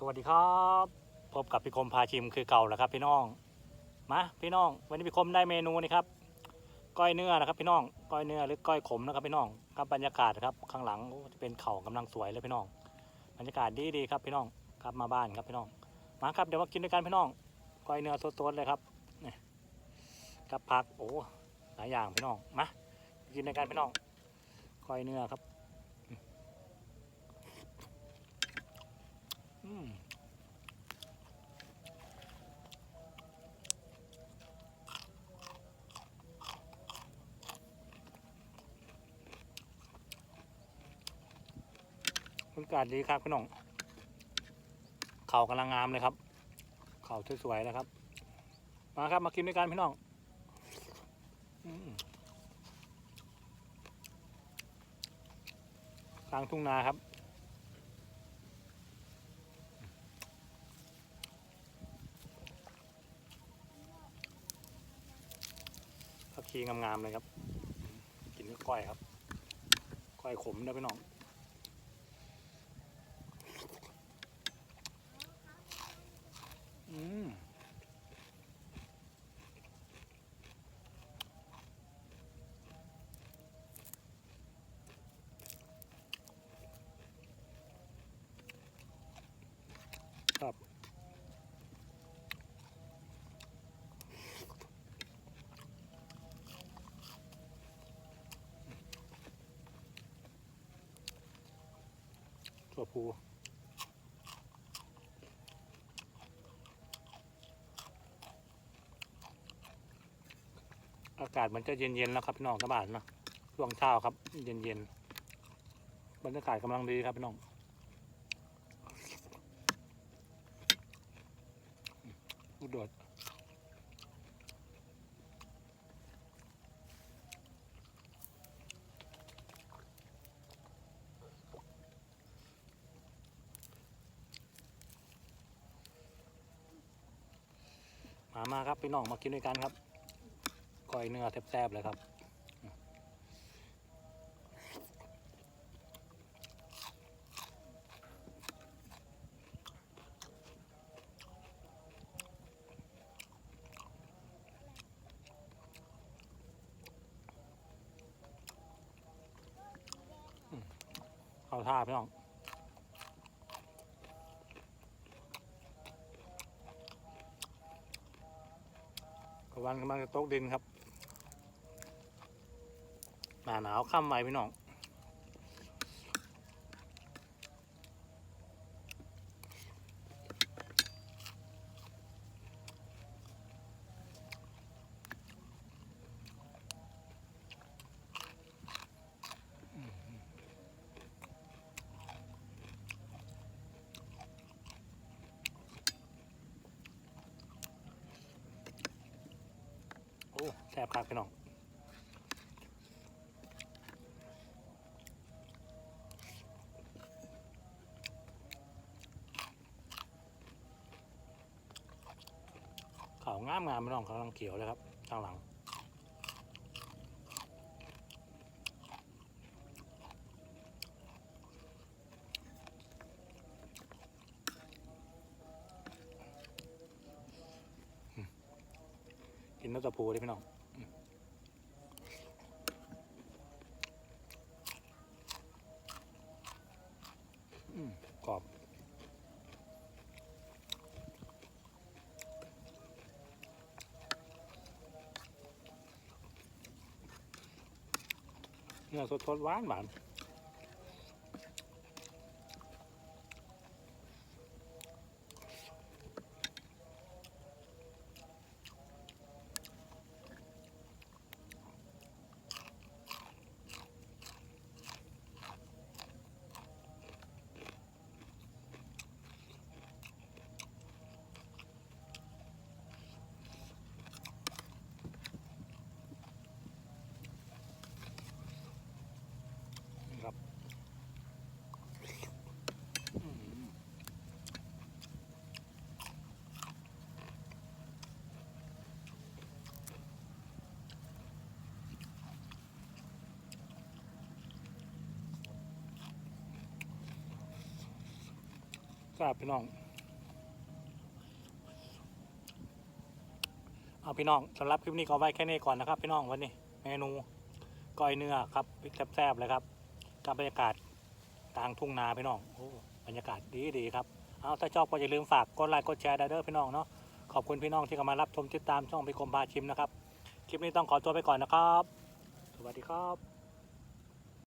สวัสดีครับ พบกับพี่คมพาชิมคือเก่าแล้วครับ พี่น้องมาพี่น้อง วันนี้พี่คมได้เมนูนี่ครับก้อยเนื้อนะครับ พี่น้องก้อยเนื้อหรือก้อยขมนะครับ พี่น้องครับบรรยากาศครับข้างหลังจะเป็นเขากำลังสวยเลยพี่น้อง บรรยากาศดีดีครับพี่น้องครับมาบ้านครับพี่น้องมาครับเดี๋ยวมากินด้วยกันพี่น้องก้อยเนื้อสดๆเลยครับนี่กับผักโอ้หลายอย่างพี่น้องมากินด้วยกันพี่น้องก้อยเนื้อครับอืม บรรยากาศดีครับพี่น้อง เขากำลังงามเลยครับ เขาสวยๆเลยครับ มาครับมากินด้วยกันพี่น้องกลางทุ่งนาครับีงามๆเลยครับ กินกับก้อยครับ ก้อยขมด้พี่น้องอืมัวผูอากาศมันจะเย็นๆแล้วครับพี่น้องกระบาดเนาะช่วงเช้าครับ เย็นๆบรรยากาศกำลังดีครับพี่น้องอุดด มามาครับพี่น้องมากินด้วยกันครับก้อยเนื้อแซ่บๆเลยครับเข้าท่าพี่น้อง วันกำลังจะตกดินครับ หนาหนาวค่ำไปพี่น้อง ซ่บคักพี่น้องเขางามงามพี่น้องกำลังเขียวเลยครับข้างหลังกินน้ำตะปูเลยพี่น้อง เนื้อสดๆหวานหวาน ครับพี่น้อง เอาพี่น้องสำหรับคลิปนี้ขอไว้แค่นี้ก่อนนะครับ พี่น้องวันนี้ เมนูก้อยเนื้อครับแซ่บๆเลยครับกับบรรยากาศกลางทุ่งนาพี่น้องโอ้บรรยากาศดีๆครับเอาถ้าชอบก็อย่าลืมฝากกดไลค์กดแชร์เด้อพี่น้องเนาะขอบคุณพี่น้องที่เข้ามารับชมติดตามช่องพิคมพาชิมนะครับคลิปนี้ต้องขอตัวไปก่อนนะครับ สวัสดีครับ